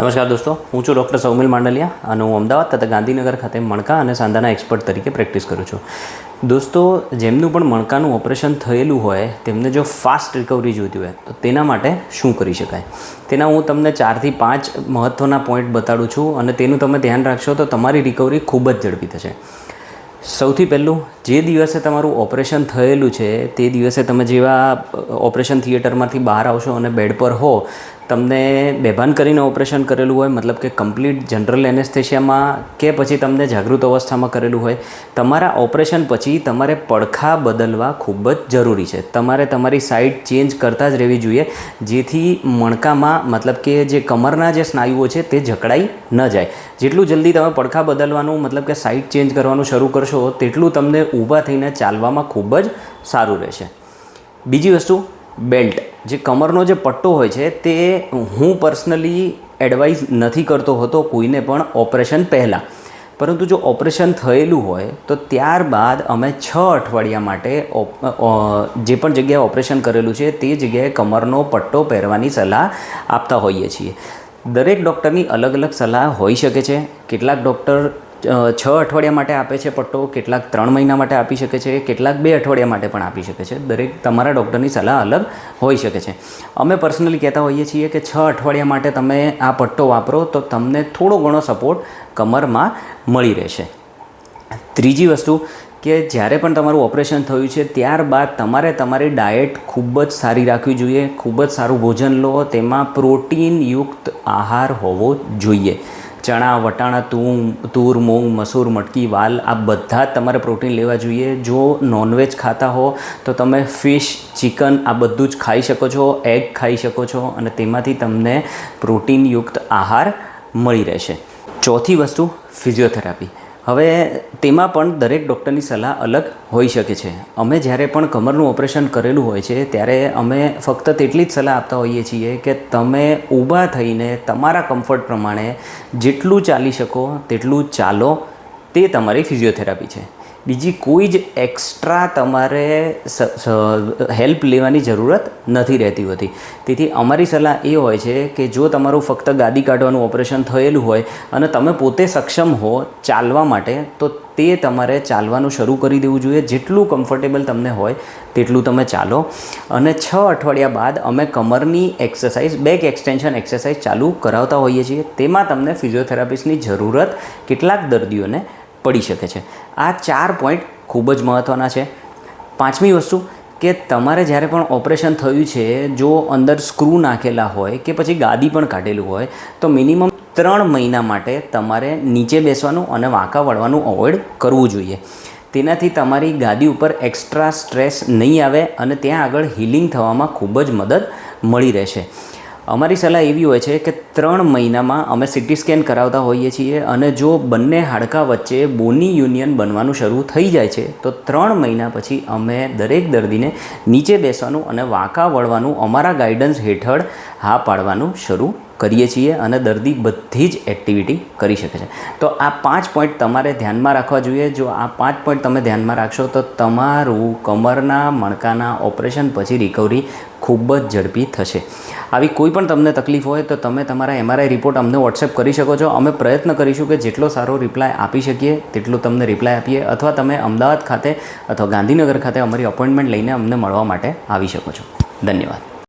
નમસ્કાર દોસ્તો, હું છું ડૉક્ટર સૌમિલ માંડલિયા અને હું અમદાવાદ તથા ગાંધીનગર ખાતે મણકા અને સાંધાના એક્સપર્ટ તરીકે પ્રેક્ટિસ કરું છું. દોસ્તો, જેમનું પણ મણકાનું ઓપરેશન થયેલું હોય, તેમને જો ફાસ્ટ રિકવરી જોઈતી હોય, તો તેના માટે શું કરી શકાય? તેના હું તમને ચારથી પાંચ મહત્ત્વના પોઈન્ટ બતાડું છું અને તેનું તમે ધ્યાન રાખશો તો તમારી રિકવરી ખૂબ જ ઝડપી થશે. સૌથી પહેલું, જે દિવસે તમારું ઓપરેશન થયેલું છે, તે દિવસે તમે જેવા ઓપરેશન થિયેટરમાંથી બહાર આવશો અને બેડ પર હો તમને બેભાન કરીને ઓપરેશન કરેલું હોય, મતલબ કે કમ્પ્લીટ જનરલ એનેસ્થેશિયામાં કે પછી તમને જાગૃત અવસ્થામાં કરેલું હોય, તમારા ઓપરેશન પછી તમારે પડખા બદલવા ખૂબ જ જરૂરી છે. તમારે તમારી સાઈડ ચેન્જ કરતા જ રહેવી જોઈએ, જેથી મણકામાં, મતલબ કે જે કમરના જે સ્નાયુઓ છે તે જકડાઈ ન જાય. જેટલું જલ્દી તમે પડખા બદલવાનું, મતલબ કે સાઈડ ચેન્જ કરવાનું શરૂ કરશો, તેટલું તમને ઊભા થઈને ચાલવામાં ખૂબ જ સારું રહેશે. બીજી વસ્તુ, બેલ્ટ. જે કમરનો જે પટ્ટો હોય છે, તે હું પર્સનલી એડવાઇઝ નથી કરતો હતો કોઈને પણ ઓપરેશન પહેલાં. પરંતુ જો ઓપરેશન થયેલું હોય, તો ત્યારબાદ અમે છ અઠવાડિયા માટે જે પણ જગ્યાએ ઓપરેશન કરેલું છે, તે જગ્યાએ કમરનો પટ્ટો પહેરવાની સલાહ આપતા હોઈએ છીએ. દરેક ડૉક્ટરની અલગ અલગ સલાહ હોઈ શકે છે. કેટલાક ડૉક્ટર છ અઠવાડિયા માટે આપે છે પટ્ટો, કેટલાક ત્રણ મહિના માટે આપી શકે છે, કેટલાક બે અઠવાડિયા માટે પણ આપી શકે છે. દરેક તમારા ડૉક્ટરની સલાહ અલગ હોઈ શકે છે. અમે પર્સનલી કહેતા હોઈએ છીએ કે છ અઠવાડિયા માટે તમે આ પટ્ટો વાપરો તો તમને થોડો ઘણો સપોર્ટ કમરમાં મળી રહેશે. ત્રીજી વસ્તુ કે જ્યારે પણ તમારું ઓપરેશન થયું છે, ત્યારબાદ તમારે તમારી ડાયટ ખૂબ જ સારી રાખવી જોઈએ, ખૂબ જ સારું ભોજન લો, તેમાં પ્રોટીનયુક્ત આહાર હોવો જોઈએ. ચણા, વટાણા, તું, તૂર મૂંગ મસૂર, મટકી, વાલ, આ બધા તમારે પ્રોટીન લેવા જોઈએ. જો નોનવેજ ખાતા હો, તો તમે ફિશ ચિકન આ બધું જ ખાઈ શકો છો એગ ખાઈ શકો છો અને તેમાંથી તમને પ્રોટીનયુક્ત આહાર મળી રહેશે. ચોથી વસ્તુ ફિઝિયોથેરાપી હવે તેમાં પણ દરેક ડૉક્ટરની સલાહ અલગ હોઈ શકે છે. અમે જ્યારે પણ કમરનું ઓપરેશન કરેલું હોય છે, ત્યારે અમે ફક્ત તેટલી જ સલાહ આપતા હોઈએ છીએ કે તમે ઊભા થઈને તમારા કમ્ફર્ટ પ્રમાણે જેટલું ચાલી શકો, તેટલું ચાલો, તે તમારી ફિઝિયોથેરાપી છે. બીજી કોઈ જ એક્સ્ટ્રા તમારે હેલ્પ લેવાની જરૂરત નથી રહેતી હોતી. તેથી અમારી સલાહ એ હોય છે કે જો તમારું ફક્ત ગાદી કાઢવાનું ઓપરેશન થયેલું હોય અને તમે પોતે સક્ષમ હો ચાલવા માટે, તો તે તમારે ચાલવાનું શરૂ કરી દેવું જોઈએ. જેટલું કમ્ફર્ટેબલ તમને હોય, તેટલું તમે ચાલો. અને છ અઠવાડિયા બાદ અમે કમરની એક્સરસાઇઝ બેક એક્સટેન્શન એક્સરસાઇઝ ચાલુ કરાવતા હોઈએ છીએ. તેમાં તમને ફિઝિયોથેરાપિસ્ટની જરૂરત, કેટલાક દર્દીઓને પડી શકે છે. આ ચાર પોઈન્ટ ખૂબ જ મહત્ત્વના છે. પાંચમી વસ્તુ કે તમારે જ્યારે પણ ઓપરેશન થયું છે, જો અંદર સ્ક્રૂ નાખેલા હોય કે પછી ગાદી પણ કાઢેલું હોય, તો મિનિમમ ત્રણ મહિના માટે તમારે નીચે બેસવાનું અને વાંકા વળવાનું અવોઇડ કરવું જોઈએ. તેનાથી તમારી ગાદી ઉપર એક્સ્ટ્રા સ્ટ્રેસ નહીં આવે અને ત્યાં આગળ હિલિંગ થવામાં ખૂબ જ મદદ મળી રહેશે. અમારી સલાહ એવી હોય છે કે ત્રણ મહિનામાં અમે સિટી સ્કેન કરાવતા હોઈએ છીએ અને જો બંને હાડકાં વચ્ચે બોની યુનિયન બનવાનું શરૂ થઈ જાય છે, તો ત્રણ મહિના પછી અમે દરેક દર્દીને નીચે બેસવાનું અને વાંકા વળવાનું અમારા ગાઈડન્સ હેઠળ હા પાડવાનું શરૂ કરીએ છીએ અને દર્દી બધી જ એક્ટિવિટી કરી શકે છે. તો આ પાંચ પોઈન્ટ તમારે ધ્યાનમાં રાખવા જોઈએ. જો આ પાંચ પોઈન્ટ તમે ધ્યાનમાં રાખશો તો તમારું કમરના, મણકાના ઓપરેશન પછી રિકવરી ખૂબ જ ઝડપી થશે. આવી કોઈ પણ તમને તકલીફ હોય તો તમે તમારા એમઆરઆઈ રિપોર્ટ અમને વોટ્સએપ કરી શકો છો. અમે પ્રયત્ન કરીશું કે જેટલો સારો રિપ્લાય આપી શકીએ, તેટલો તમને રિપ્લાય આપીએ અથવા તમે અમદાવાદ ખાતે અથવા ગાંધીનગર ખાતે અમારી અપોઇન્ટમેન્ટ લઈને અમને મળવા માટે આવી શકો છો. ધન્યવાદ.